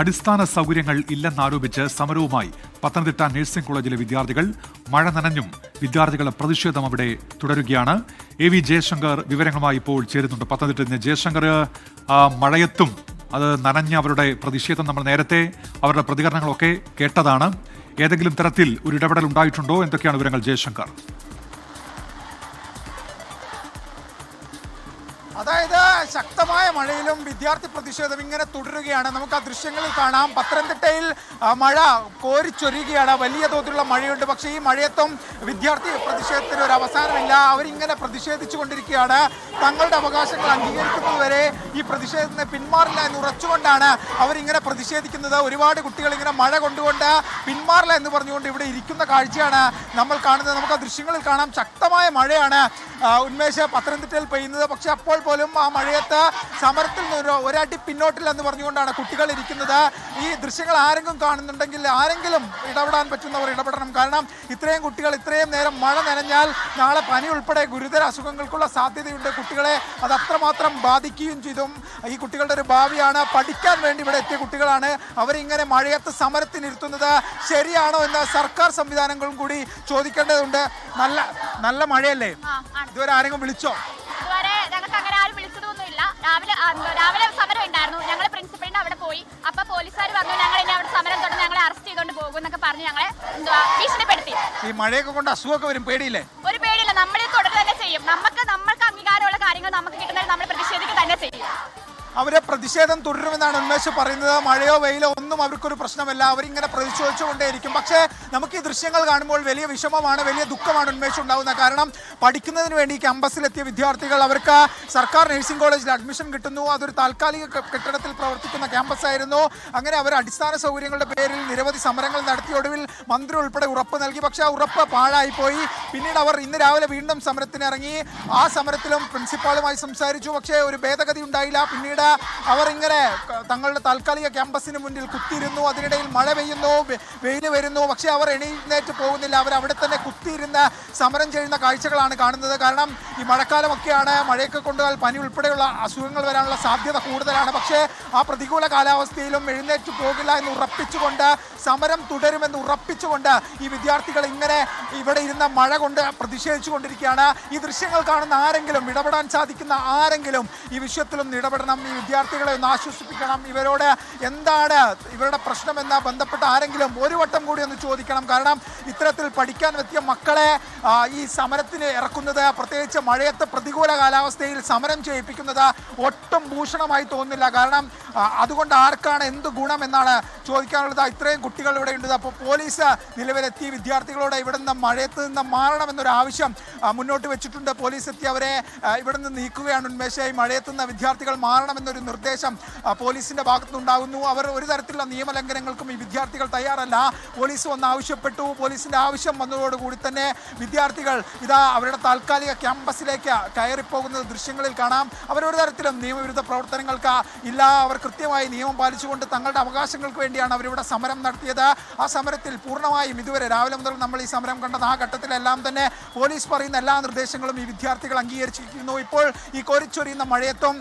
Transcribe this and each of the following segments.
അടിസ്ഥാന സൗകര്യങ്ങൾ ഇല്ലെന്നാരോപിച്ച് സമരവുമായി പത്തനംതിട്ട നഴ്സിംഗ് കോളേജിലെ വിദ്യാർത്ഥികൾ മഴ നനഞ്ഞും വിദ്യാർത്ഥികളുടെ പ്രതിഷേധം അവിടെ തുടരുകയാണ്. എ വി ജയശങ്കർ വിവരങ്ങളുമായി ഇപ്പോൾ ചേരുന്നുണ്ട്. പത്തനംതിട്ട ജയശങ്കർ മഴയത്തും അത് നനഞ്ഞ അവരുടെ പ്രതിഷേധം നമ്മൾ നേരത്തെ അവരുടെ പ്രതികരണങ്ങളൊക്കെ കേട്ടതാണ്. ഏതെങ്കിലും തരത്തിൽ ഒരു ഇടപെടൽ ഉണ്ടായിട്ടുണ്ടോ? എന്തൊക്കെയാണ് വിവരങ്ങൾ ജയശങ്കർ? മഴയിലും വിദ്യാർത്ഥി പ്രതിഷേധം ഇങ്ങനെ തുടരുകയാണ്. നമുക്ക് ആ ദൃശ്യങ്ങളിൽ കാണാം. പത്തനംതിട്ടയിൽ മഴ കോരിച്ചൊരുകയാണ് വലിയ തോതിലുള്ള മഴയുണ്ട്. പക്ഷേ ഈ മഴയത്തും വിദ്യാർത്ഥി പ്രതിഷേധത്തിന് ഒരു അവസാനമില്ല. അവരിങ്ങനെ പ്രതിഷേധിച്ചു കൊണ്ടിരിക്കുകയാണ് തങ്ങളുടെ അവകാശങ്ങൾ അംഗീകരിക്കുന്നതുവരെ ഈ പ്രതിഷേധത്തിന് പിന്മാറില്ല എന്ന് ഉറച്ചുകൊണ്ടാണ് അവരിങ്ങനെ പ്രതിഷേധിക്കുന്നത്. ഒരുപാട് കുട്ടികൾ ഇങ്ങനെ മഴ കൊണ്ടുകൊണ്ട് പിന്മാറില്ല എന്ന് പറഞ്ഞുകൊണ്ട് ഇവിടെ ഇരിക്കുന്ന കാഴ്ചയാണ് നമ്മൾ കാണുന്നത്. നമുക്ക് ആ ദൃശ്യങ്ങളിൽ കാണാം. ശക്തമായ മഴയാണ്. ഉന്മേഷ പത്തനംതിട്ടയിൽ പെയ്യുന്നത്. പക്ഷെ അപ്പോൾ പോലും ആ മഴയത്ത് സമരത്തിൽ നിന്ന് ഒരു ഒരടി പിന്നോട്ടില്ല എന്ന് പറഞ്ഞുകൊണ്ടാണ് കുട്ടികൾ ഇരിക്കുന്നത്. ഈ ദൃശ്യങ്ങൾ ആരെങ്കിലും കാണുന്നുണ്ടെങ്കിൽ ആരെങ്കിലും ഇടപെടാൻ പറ്റുന്നവർ ഇടപെടണം. കാരണം ഇത്രയും കുട്ടികൾ ഇത്രയും നേരം മഴ നനഞ്ഞാൽ നാളെ പനി ഉൾപ്പെടെ ഗുരുതര അസുഖങ്ങൾക്കുള്ള സാധ്യതയുണ്ട്. കുട്ടികളെ അത് അത്രമാത്രം ബാധിക്കുകയും ചെയ്തും. ഈ കുട്ടികളുടെ ഒരു ഭാവിയാണ്. പഠിക്കാൻ വേണ്ടി ഇവിടെ എത്തിയ കുട്ടികളാണ് അവരിങ്ങനെ മഴയത്ത് സമരത്തിനിരുത്തുന്നത് ശരിയാണോ എന്ന് സർക്കാർ സംവിധാനങ്ങളും കൂടി ചോദിക്കേണ്ടതുണ്ട്. നല്ല നല്ല മഴയല്ലേ. ഇതുവരെ ആരെങ്കിലും വിളിച്ചോ? രാവിലെ രാവിലെ പറഞ്ഞ് ഞങ്ങളെ എന്തുവാ ഭീഷണിപ്പെടുത്തി. ഈ മഴയൊക്കെ കൊണ്ട് അസുഖമൊക്കെ വരും. പേടിയില്ലേ? ഒരു പേടിയില്ല. നമ്മളെ തുടരുക തന്നെ ചെയ്യും. നമുക്ക് നമ്മൾക്ക് അവരെ പ്രതിഷേധം തുടരുമെന്നാണ് ഉന്മേഷ് പറയുന്നത്. മഴയോ വെയിലോ ഒന്നും അവർക്കൊരു പ്രശ്നമല്ല. അവരിങ്ങനെ പ്രതിഷേധിച്ചുകൊണ്ടേയിരിക്കും. പക്ഷേ നമുക്ക് ഈ ദൃശ്യങ്ങൾ കാണുമ്പോൾ വലിയ വിഷമമാണ് വലിയ ദുഃഖമാണ് ഉന്മേഷ് ഉണ്ടാകുന്നത് കാരണം പഠിക്കുന്നതിന് വേണ്ടി ക്യാമ്പസിലെത്തിയ വിദ്യാർത്ഥികൾ അവർക്ക് സർക്കാർ നഴ്സിംഗ് കോളേജിൽ അഡ്മിഷൻ കിട്ടുന്നു. അതൊരു താൽക്കാലിക കെട്ടിടത്തിൽ പ്രവർത്തിക്കുന്ന ക്യാമ്പസ് ആയിരുന്നു അങ്ങനെ അവർ അടിസ്ഥാന സൗകര്യങ്ങളുടെ പേരിൽ നിരവധി സമരങ്ങൾ നടത്തി. ഒടുവിൽ മന്ത്രി ഉൾപ്പെടെ ഉറപ്പ് നൽകി. പക്ഷേ ആ ഉറപ്പ് പാഴായിപ്പോയി. പിന്നീട് അവർ ഇന്ന് രാവിലെ വീണ്ടും സമരത്തിന് ഇറങ്ങി ആ സമരത്തിലും പ്രിൻസിപ്പാളുമായി സംസാരിച്ചു. പക്ഷേ ഒരു ഭേദഗതി ഉണ്ടായില്ല. പിന്നീട് അവർ ഇങ്ങനെ തങ്ങളുടെ താൽക്കാലിക ക്യാമ്പസിന് മുന്നിൽ കുത്തിയിരുന്നു. അതിനിടയിൽ മഴ പെയ്യുന്നു വെയിൽ വരുന്നു. പക്ഷേ അവർ എണീറ്റേറ്റ് പോകുന്നില്ല. അവർ അവിടെ തന്നെ കുത്തിയിരുന്ന് സമരം ചെയ്യുന്ന കാഴ്ചകളാണ് കാണുന്നത്. കാരണം ഈ മഴക്കാലമൊക്കെയാണ് മഴയൊക്കെ കൊണ്ടുപോയാൽ പനി ഉൾപ്പെടെയുള്ള അസുഖങ്ങൾ വരാനുള്ള സാധ്യത കൂടുതലാണ്. പക്ഷേ ആ പ്രതികൂല കാലാവസ്ഥയിലും എഴുന്നേറ്റ് പോകില്ല എന്ന് ഉറപ്പിച്ചുകൊണ്ട് സമരം തുടരുമെന്ന് ഉറപ്പിച്ചുകൊണ്ട് ഈ വിദ്യാർത്ഥികൾ ഇങ്ങനെ ഇവിടെ ഇരുന്ന മഴ കൊണ്ട് പ്രതിഷേധിച്ചു കൊണ്ടിരിക്കുകയാണ്. ഈ ദൃശ്യങ്ങൾ കാണുന്ന ആരെങ്കിലും ഇടപെടാൻ സാധിക്കുന്ന ആരെങ്കിലും ഈ വിഷയത്തിലൊന്ന് ഇടപെടണം ഈ വിദ്യാർത്ഥികളെ ഒന്ന് ആശ്വസിപ്പിക്കണം. ഇവരോട് എന്താണ് ഇവരുടെ പ്രശ്നമെന്ന് ബന്ധപ്പെട്ട ആരെങ്കിലും ഒരു വട്ടം കൂടി ഒന്ന് ചോദിക്കണം. കാരണം ഇത്തരത്തിൽ പഠിക്കാൻ എത്തിയ മക്കളെ ഈ സമരത്തിന് ഇറക്കുന്നത് പ്രത്യേകിച്ച് മഴയത്ത് പ്രതികൂല കാലാവസ്ഥയിൽ സമരം ചെയ്യിപ്പിക്കുന്നത് ഒട്ടും ഭൂഷണമായി തോന്നുന്നില്ല. കാരണം അതുകൊണ്ട് ആർക്കാണ് എന്ത് ഗുണം എന്നാണ് ചോദിക്കാനുള്ളത്. ഇത്രയും കുട്ടികൾ ഇവിടെ ഉണ്ട് അപ്പോൾ പോലീസ് നിലവിലെത്തി വിദ്യാർത്ഥികളോട് ഇവിടെ നിന്ന് മഴയത്ത് നിന്ന് മാറണമെന്നൊരു ആവശ്യം മുന്നോട്ട് വെച്ചിട്ടുണ്ട്. പോലീസ് എത്തി അവരെ ഇവിടെ നിന്ന് നീക്കുകയാണ് ഉന്മേഷയായി നിന്ന് വിദ്യാർത്ഥികൾ മാറണമെന്നൊരു നിർദ്ദേശം പോലീസിന്റെ ഭാഗത്തുനിന്നുണ്ടാകുന്നു അവർ ഒരു തരത്തിലുള്ള നിയമലംഘനങ്ങൾക്കും ഈ വിദ്യാർത്ഥികൾ തയ്യാറല്ല. പോലീസ് വന്ന് ആവശ്യപ്പെട്ടു. പോലീസിന്റെ ആവശ്യം വന്നതോടുകൂടി തന്നെ വിദ്യാർത്ഥികൾ ഇതാ അവരുടെ താൽക്കാലിക ക്യാമ്പസിലേക്ക് കയറിപ്പോകുന്നത് ദൃശ്യങ്ങളിൽ കാണാം. അവരൊരു തരത്തിലും നിയമവിരുദ്ധ പ്രവർത്തനങ്ങൾക്ക് ഇല്ല. അവർ കൃത്യമായി നിയമം പാലിച്ചുകൊണ്ട് തങ്ങളുടെ അവകാശങ്ങൾക്ക് വേണ്ടിയാണ് അവരിവിടെ സമരം നടത്തിയത്. ആ സമരത്തിൽ പൂർണമായും ഇതുവരെ രാവിലെ മുതൽ നമ്മൾ ഈ സമരം കണ്ടത്. ആ ഘട്ടത്തിലെല്ലാം തന്നെ പോലീസ് പറയുന്ന എല്ലാ നിർദ്ദേശങ്ങളും ഈ വിദ്യാർത്ഥികൾ അംഗീകരിച്ചിരിക്കുന്നു. ഇപ്പോൾ ഈ കോരിച്ചൊരിയുന്ന മഴയത്തും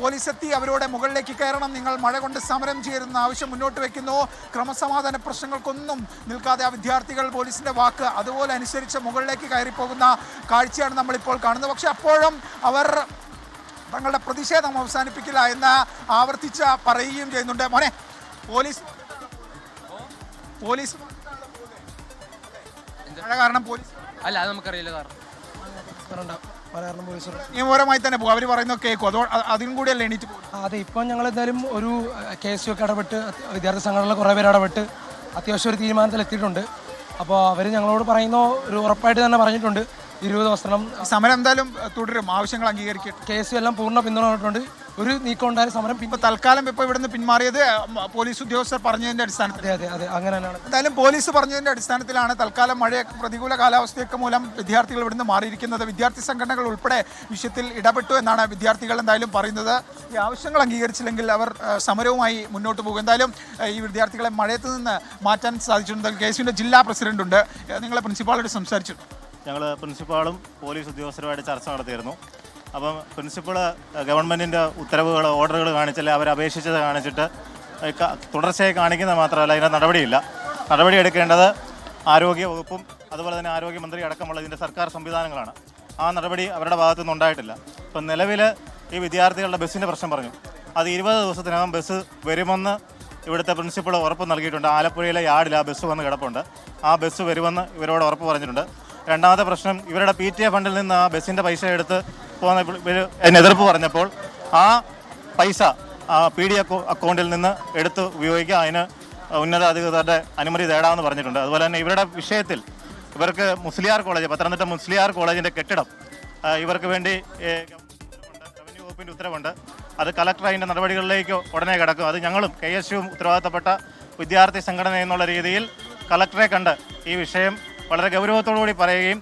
പോലീസ് എത്തി അവരോട് മുകളിലേക്ക് കയറണം. നിങ്ങൾ മഴ കൊണ്ട് സമരം ചെയ്യരുന്ന ആവശ്യം മുന്നോട്ട് വയ്ക്കുന്നു ക്രമസമാധാന പ്രശ്നങ്ങൾക്കൊന്നും നിൽക്കാതെ ആ വിദ്യാർത്ഥികൾ പോലീസിന്റെ വാക്ക് അതുപോലെ അനുസരിച്ച് മുകളിലേക്ക് കയറിപ്പോകുന്ന കാഴ്ചയാണ് നമ്മളിപ്പോൾ കാണുന്നത്. പക്ഷെ അപ്പോഴും അവർ തങ്ങളുടെ പ്രതിഷേധം അവസാനിപ്പിക്കില്ല എന്ന് ആവർത്തിച്ച് പറയുകയും ചെയ്യുന്നുണ്ട്. മോനെ പോലീസ് പോലീസ് മഴ കാരണം പോലീസ്? അല്ല അത് നമുക്കറിയില്ല കാരണം. പോലീസ്. നിയമപരമായി തന്നെ പോകും. അവർ പറയുന്നത് കേൾക്കും. അതോ അതിനും കൂടിയല്ലേ എണീറ്റ് പോകും ആ, അതെ ഇപ്പം ഞങ്ങൾ എന്തായാലും ഒരു കേസ് ഒക്കെ ഇടപെട്ട് വിദ്യാർത്ഥി സംഘടനകളിലെ കുറേ പേര് ഇടപെട്ട് അത്യാവശ്യം ഒരു തീരുമാനത്തിൽ എത്തിയിട്ടുണ്ട് അപ്പോൾ അവർ ഞങ്ങളോട് പറയുന്ന ഒരു ഉറപ്പായിട്ട് തന്നെ പറഞ്ഞിട്ടുണ്ട്. ഇരുപത് വസ്ത്രം സമരം എന്തായാലും തുടരും. ആവശ്യങ്ങൾ അംഗീകരിക്കട്ടെ. കേസും എല്ലാം പൂർണ പിന്തുണ പറഞ്ഞിട്ടുണ്ട് ഒരു നീക്കം ഉണ്ടായ സമരം ഇപ്പൊ തൽക്കാലം ഇപ്പൊ ഇവിടുന്ന് പിന്മാറിയത് പോലീസ് ഉദ്യോഗസ്ഥർ പറഞ്ഞതിന്റെ അടിസ്ഥാനത്തിൽ. അതെ അതെ അതെ. അങ്ങനെ എന്തായാലും പോലീസ് പറഞ്ഞതിന്റെ അടിസ്ഥാനത്തിലാണ് തൽക്കാലം മഴ പ്രതികൂല കാലാവസ്ഥയൊക്കെ മൂലം വിദ്യാർത്ഥികൾ ഇവിടുന്ന് മാറിയിരിക്കുന്നത്. വിദ്യാർത്ഥി സംഘടനകൾ ഉൾപ്പെടെ വിഷയത്തിൽ ഇടപെട്ടു എന്നാണ് വിദ്യാർത്ഥികൾ എന്തായാലും പറയുന്നത്. ഈ ആവശ്യങ്ങൾ അംഗീകരിച്ചില്ലെങ്കിൽ അവർ സമരവുമായി മുന്നോട്ട് പോകും. എന്തായാലും ഈ വിദ്യാർത്ഥികളെ മഴയത്ത് നിന്ന് മാറ്റാൻ സാധിച്ചിട്ടുണ്ട്. കെ എസ് ജില്ലാ പ്രസിഡന്റ് ഉണ്ട് നിങ്ങളെ പ്രിൻസിപ്പാളോട് സംസാരിച്ചിട്ടുണ്ട് ഞങ്ങൾ പ്രിൻസിപ്പാളും പോലീസ് ഉദ്യോഗസ്ഥരുമായിട്ട് ചർച്ച നടത്തിയിരുന്നു. അപ്പം പ്രിൻസിപ്പൾ ഗവൺമെന്റിന്റെ ഉത്തരവുകൾ ഓർഡറുകൾ കാണിച്ചല്ല അവർ അപേക്ഷിച്ചത് കാണിച്ചിട്ട് തുടർച്ചയായി കാണിക്കുന്നത് മാത്രമല്ല ഇതിന്റെ നടപടിയില്ല. നടപടി എടുക്കേണ്ടത് ആരോഗ്യ വകുപ്പും അതുപോലെ തന്നെ ആരോഗ്യമന്ത്രി അടക്കമുള്ള ഇതിന്റെ സർക്കാർ സംവിധാനങ്ങളാണ്. ആ നടപടി അവരുടെ ഭാഗത്തുനിന്ന് ഉണ്ടായിട്ടില്ല. ഇപ്പം നിലവിൽ ഈ വിദ്യാർത്ഥികളുടെ ബസ്സിന്റെ പ്രശ്നം പറഞ്ഞു. അത് ഇരുപത് ദിവസത്തിനകം ബസ് വരുമെന്ന് ഇവിടുത്തെ പ്രിൻസിപ്പൾ ഉറപ്പ് നൽകിയിട്ടുണ്ട്. ആലപ്പുഴയിലെ യാർഡിൽ ആ ബസ് വന്ന് കിടപ്പുണ്ട്. ആ ബസ് വരുമെന്ന് ഇവരോട് ഉറപ്പ് പറഞ്ഞിട്ടുണ്ട്. രണ്ടാമത്തെ പ്രശ്നം ഇവരുടെ പി ടി എ ഫണ്ടിൽ നിന്ന് ആ ബസ്സിന്റെ പൈസ എടുത്ത് പോകുന്ന ഇവർ എതിർപ്പ് പറഞ്ഞപ്പോൾ ആ പൈസ പി ഡി അക്കൗണ്ടിൽ നിന്ന് എടുത്ത് ഉപയോഗിക്കുക അതിന് ഉന്നത അധികൃതരുടെ അനുമതി തേടാമെന്ന് പറഞ്ഞിട്ടുണ്ട്. അതുപോലെ തന്നെ ഇവരുടെ വിഷയത്തിൽ ഇവർക്ക് മുസ്ലിയാർ കോളേജ് പത്തനംതിട്ട മുസ്ലിയാർ കോളേജിന്റെ കെട്ടിടം ഇവർക്ക് വേണ്ടി റവന്യൂ വകുപ്പിന്റെ ഉത്തരവുണ്ട്. അത് കളക്ടർ അതിന്റെ നടപടികളിലേക്ക് ഉടനെ കിടക്കും. അത് ഞങ്ങളും കെ എസ് യുവും ഉത്തരവാദിത്തപ്പെട്ട വിദ്യാർത്ഥി സംഘടന എന്നുള്ള രീതിയിൽ കളക്ടറെ കണ്ട് ഈ വിഷയം വളരെ ഗൗരവത്തോടുകൂടി പറയുകയും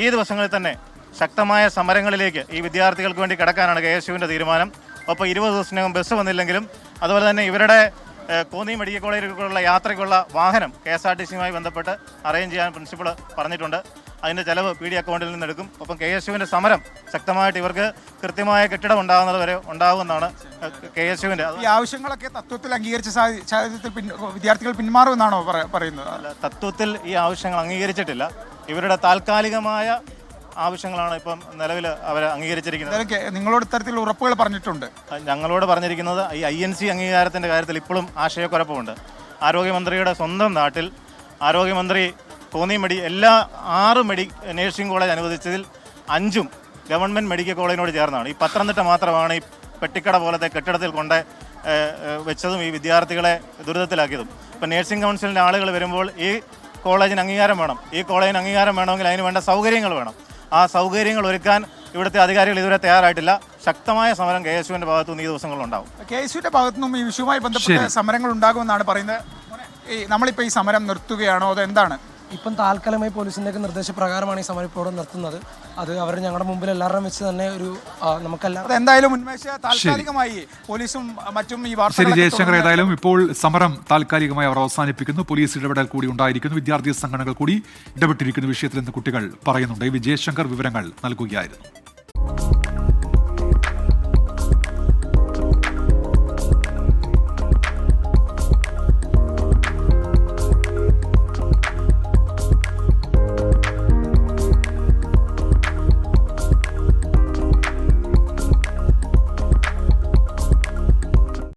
ഈ ദിവസങ്ങളിൽ തന്നെ ശക്തമായ സമരങ്ങളിലേക്ക് ഈ വിദ്യാർത്ഥികൾക്ക് വേണ്ടി കിടക്കാനാണ് കെ എസ് യുവിന്റെ തീരുമാനം. ഒപ്പം ഇരുപത് ദിവസത്തിനകം ബസ് വന്നില്ലെങ്കിലും അതുപോലെ തന്നെ ഇവരുടെ കോന്നി മെഡിക്കൽ കോളേജിലേക്കുള്ള യാത്രയ്ക്കുള്ള വാഹനം കെ എസ് ആർ ടി സിയുമായി ബന്ധപ്പെട്ട് അറേഞ്ച് ചെയ്യാൻ പ്രിൻസിപ്പൾ പറഞ്ഞിട്ടുണ്ട്. അതിന്റെ ചെലവ് പി ഡി അക്കൗണ്ടിൽ നിന്ന് എടുക്കും. ഒപ്പം കെ എസ് യുവിന്റെ സമരം ശക്തമായിട്ട് ഇവർക്ക് കൃത്യമായ കെട്ടിടം ഉണ്ടാകുന്നത് വരെ ഉണ്ടാകുമെന്നാണ് കെ എസ് യുവിന്റെ ഈ ആവശ്യങ്ങളൊക്കെ തത്വത്തിൽ അംഗീകരിച്ച സാഹ- സാഹചര്യത്തിൽ വിദ്യാർത്ഥികൾ പിന്മാറുമെന്നാണോ പറയുന്നത്? തത്വത്തിൽ ഈ ആവശ്യങ്ങൾ അംഗീകരിച്ചിട്ടില്ല. ഇവരുടെ താൽക്കാലികമായ ആവശ്യങ്ങളാണ് ഇപ്പം നിലവിൽ അവർ അംഗീകരിച്ചിരിക്കുന്നത്. നിങ്ങളോട് ഇത്തരത്തിലുള്ള ഉറപ്പുകൾ പറഞ്ഞിട്ടുണ്ട്. ഞങ്ങളോട് പറഞ്ഞിരിക്കുന്നത് ഈ ഐ എൻ സി അംഗീകാരത്തിന്റെ കാര്യത്തിൽ ഇപ്പോഴും ആശയക്കുഴപ്പമുണ്ട്. ആരോഗ്യമന്ത്രിയുടെ സ്വന്തം നാട്ടിൽ ആരോഗ്യമന്ത്രി കോന്നി മെഡി എല്ലാ ആറ് മെഡി നേഴ്സിംഗ് കോളേജ് അനുവദിച്ചതിൽ അഞ്ചും ഗവൺമെന്റ് മെഡിക്കൽ കോളേജിനോട് ചേർന്നാണ്. ഈ പത്തനംതിട്ട മാത്രമാണ് ഈ പെട്ടിക്കട പോലത്തെ കെട്ടിടത്തിൽ കൊണ്ട് വെച്ചതും ഈ വിദ്യാർത്ഥികളെ ദുരിതത്തിലാക്കിയതും. ഇപ്പം നേഴ്സിംഗ് കൗൺസിലിന്റെ ആളുകൾ വരുമ്പോൾ ഈ കോളേജിന് അംഗീകാരം വേണം. ഈ കോളേജിന് അംഗീകാരം വേണമെങ്കിൽ അതിന് വേണ്ട സൗകര്യങ്ങൾ വേണം. ആ സൗകര്യങ്ങൾ ഒരുക്കാൻ ഇവിടുത്തെ അധികാരികൾ ഇതുവരെ തയ്യാറായിട്ടില്ല. ശക്തമായ സമരം കെ എസ് യുവിന്റെ ഭാഗത്തുനിന്ന് ഈ ദിവസങ്ങളിലുണ്ടാവും. കെ എസ് യുവിന്റെ ഭാഗത്തു നിന്നും ഈ വിഷയവുമായി ബന്ധപ്പെട്ട് സമരങ്ങൾ ഉണ്ടാകുമെന്നാണ് പറയുന്നത്. ഈ നമ്മളിപ്പോൾ ഈ സമരം നിർത്തുകയാണോ? അത് എന്താണ് ഇപ്പം താൽക്കാലികമായി പോലീസിന്റെ ഒക്കെ നിർദ്ദേശപ്രകാരമാണ് ഈ സമരം ഇപ്പോൾ ഇവിടെ നിർത്തുന്നത്. അത് അവർ ഞങ്ങളുടെ മുമ്പിൽ എല്ലാവരും വെച്ച് തന്നെ ഒരു നമുക്കെല്ലാം എന്തായാലും ഉന്മേഷ താൽക്കാലികമായി പോലീസും മറ്റും ഈ ശരി ജയശങ്കർ ഏതായാലും ഇപ്പോൾ സമരം താൽക്കാലികമായി അവർ അവസാനിപ്പിക്കുന്നു. പോലീസ് ഇടപെടൽ കൂടി ഉണ്ടായിരിക്കുന്നു. വിദ്യാർത്ഥി സംഘടനകൾ കൂടി ഇടപെട്ടിരിക്കുന്ന വിഷയത്തിൽ നിന്ന് കുട്ടികൾ പറയുന്നുണ്ട്. വി ജയശങ്കർ വിവരങ്ങൾ നൽകുകയായിരുന്നു.